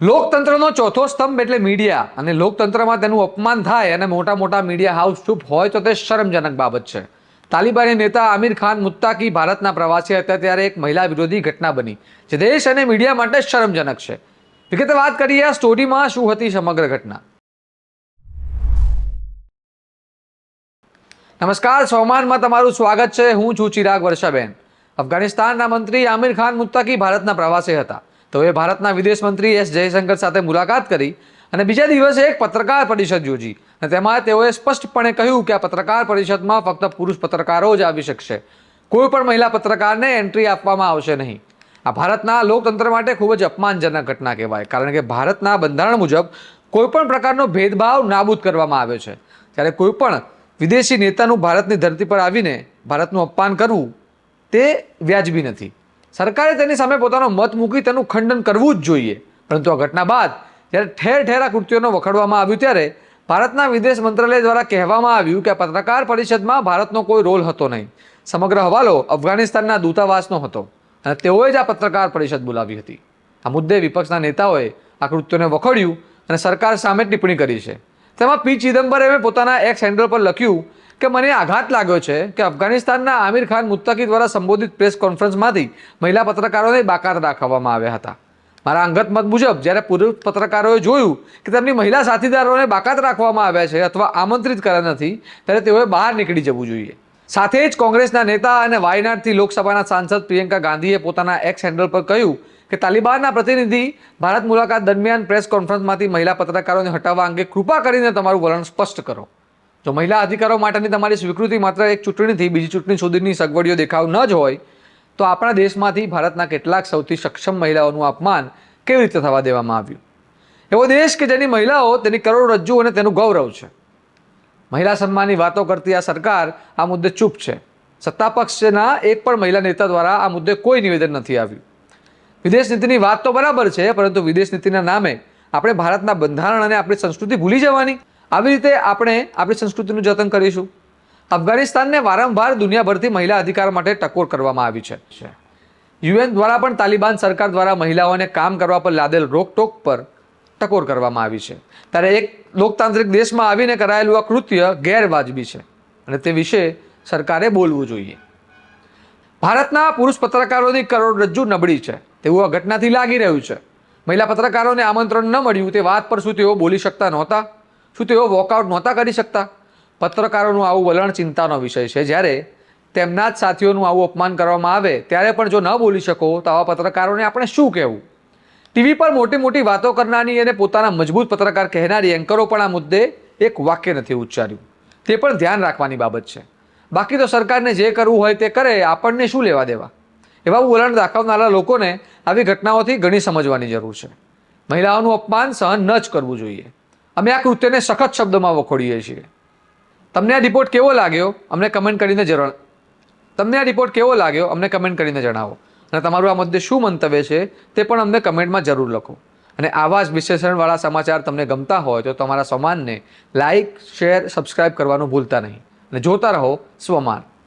લોકતંત્રનો ચોથો સ્તંભ એટલે મીડિયા. અને લોકતંત્રમાં તેનું અપમાન થાય અને મોટા મોટા મીડિયા હાઉસ ચૂપ હોય તો તે શરમજનક બાબત છે. તાલિબાની નેતા આમિર ખાન મુત્તાકી ભારતના પ્રવાસી હતા ત્યારે એક મહિલા વિરોધી ઘટના બની, જે દેશ અને મીડિયા માટે શરમજનક છે. વિગતે વાત કરીએ આ સ્ટોરીમાં શું હતી સમગ્ર ઘટના. નમસ્કાર, સોમાનમાં તમારું સ્વાગત છે. હું છું ચિરાગ વર્ષાબેન. અફઘાનિસ્તાનના મંત્રી આમિર ખાન મુત્તાકી ભારતના પ્રવાસે હતા. તેઓએ ભારતના વિદેશ મંત્રી એસ જયશંકર સાથે મુલાકાત કરી અને બીજા દિવસે એક પત્રકાર પરિષદ યોજી. અને તેમાં તેઓએ સ્પષ્ટપણે કહ્યું કે આ પત્રકાર પરિષદમાં ફક્ત પુરુષ પત્રકારો જ આવી શકશે. કોઈ પણ મહિલા પત્રકારને એન્ટ્રી આપવામાં આવશે નહીં. આ ભારતના લોકતંત્ર માટે ખૂબ જ અપમાનજનક ઘટના કહેવાય, કારણ કે ભારતના બંધારણ મુજબ કોઈપણ પ્રકારનો ભેદભાવ નાબૂદ કરવામાં આવ્યો છે. ત્યારે કોઈપણ વિદેશી નેતાનું ભારતની ધરતી પર આવીને ભારતનું અપમાન કરવું તે વ્યાજબી નથી. સરકારે તેની સામે પોતાનો મત મૂકી તેનું ખંડન કરવું જ જોઈએ. પરંતુ આ ઘટના બાદ, જ્યારે ઠેર ઠેર આ કૃત્યોને વખોડવામાં આવ્યું, ત્યારે ભારતના વિદેશ મંત્રાલય દ્વારા કહેવામાં આવ્યું કે પત્રકાર પરિષદમાં ભારતનો કોઈ રોલ હતો નહીં. સમગ્ર હવાલો અફઘાનિસ્તાનના દૂતાવાસનો હતો અને તેઓએ જ આ પત્રકાર પરિષદ બોલાવી હતી. આ મુદ્દે વિપક્ષના નેતાઓએ આ કૃત્યોને વખોડ્યું અને સરકાર સામે ટિપ્પણી કરી છે. તેમાં પી ચિદમ્બરમે પોતાના એક્સ હેન્ડલ પર લખ્યું કે મને આઘાત લાગ્યો છે કે અફઘાનિસ્તાનના આમિર ખાન મુત્તકી દ્વારા સંબોધિત પ્રેસ કોન્ફરન્સમાંથી મહિલા પત્રકારોને બાકાત રાખવામાં આવ્યા હતા. મારા અંગત મત મુજબ, જ્યારે પૂર્વ પત્રકારોએ જોયું કે તેમની મહિલા સાથીદારોને બાકાત રાખવામાં આવ્યા છે અથવા આમંત્રિત કર્યા નથી, ત્યારે તેઓએ બહાર નીકળી જવું જોઈએ. સાથે જ કોંગ્રેસના નેતા અને વાયનાડથી લોકસભાના સાંસદ પ્રિયંકા ગાંધીએ પોતાના એક્સ હેન્ડલ પર કહ્યું કે તાલિબાનના પ્રતિનિધિ ભારત મુલાકાત દરમિયાન પ્રેસ કોન્ફરન્સમાંથી મહિલા પત્રકારોને હટાવવા અંગે કૃપા કરીને તમારું વલણ સ્પષ્ટ કરો. જો મહિલા અધિકારો માટેની તમારી સ્વીકૃતિ માત્ર એક ચૂંટણીથી બીજી ચૂંટણી સુધીની સગવડીઓ દેખાવ ન જ હોય, તો આપણા દેશમાંથી ભારતના કેટલાક સૌથી સક્ષમ મહિલાઓનું અપમાન કેવી રીતે થવા દેવામાં આવ્યું? એવો દેશ કે જેની મહિલાઓ તેની કરોડરજ્જુ અને તેનું ગૌરવ છે. મહિલા સન્માનની વાતો કરતી આ સરકાર આ મુદ્દે ચૂપ છે. સત્તા પક્ષના એક પણ મહિલા નેતા દ્વારા આ મુદ્દે કોઈ નિવેદન નથી આવ્યું. વિદેશ નીતિની વાત તો બરાબર છે, પરંતુ વિદેશ નીતિના નામે આપણે ભારતના બંધારણ અને આપણી સંસ્કૃતિ ભૂલી જવાની. આવી રીતે આપણે આપણી સંસ્કૃતિનું જતન કરીશું. અફઘાનિસ્તાનને વારંવાર દુનિયાભરથી મહિલા અધિકાર માટે ટકોર કરવામાં આવી છે. યુએન દ્વારા પણ તાલિબાન સરકાર દ્વારા મહિલાઓને કામ કરવા પર લાદેલ રોકટોક પર ટકોર કરવામાં આવી છે. ત્યારે એક લોકતાંત્રિક દેશમાં આવીને કરાયેલું આ કૃત્ય ગેરવાજબી છે અને તે વિશે સરકારે બોલવું જોઈએ. ભારતના પુરુષ પત્રકારોની કરોડરજ્જુ નબળી છે. તેવું આ ઘટનાથી લાગી રહ્યું છે. મહિલા પત્રકારોને આમંત્રણ ન મળ્યું તે વાત પર શું તેઓ બોલી શકતા નહોતા? શું તેઓ વોકઆઉટ નહોતા કરી શકતા? પત્રકારોનું આવું વલણ ચિંતાનો વિષય છે. જ્યારે તેમના જ સાથીઓનું આવું અપમાન કરવામાં આવે, ત્યારે પણ જો ન બોલી શકો, તો આવા પત્રકારોને આપણે શું કહેવું? ટીવી પર મોટી મોટી વાતો કરનારી અને પોતાના મજબૂત પત્રકાર કહેનારી એન્કરો પણ આ મુદ્દે એક વાક્ય નથી ઉચ્ચાર્યું. તે પણ ધ્યાન રાખવાની બાબત છે. બાકી તો સરકારને જે કરવું હોય તે કરે, આપણને શું લેવા દેવા? એવા વલણ દાખવનારા લોકોને આવી ઘટનાઓથી ઘણી સમજવાની જરૂર છે. મહિલાઓનું અપમાન સહન ન જ કરવું જોઈએ. અમે આ કૃત્યને સખત શબ્દોમાં વખોડીએ છીએ. તમને આ રિપોર્ટ કેવો લાગ્યો? અમને કમેન્ટ કરીને જણ તમને આ રિપોર્ટ કેવો લાગ્યો? અમને કમેન્ટ કરીને જણાવો. અને તમારું આ મુદ્દે શું મંતવ્ય છે તે પણ અમને કમેન્ટમાં જરૂર લખો. અને આવા જ વિશ્લેષણવાળા સમાચાર તમને ગમતા હોય તો તમારા સમાનને લાઇક શેર, સબસ્ક્રાઇબ કરવાનું ભૂલતા નહીં. અને જોતા રહો સ્વમાન.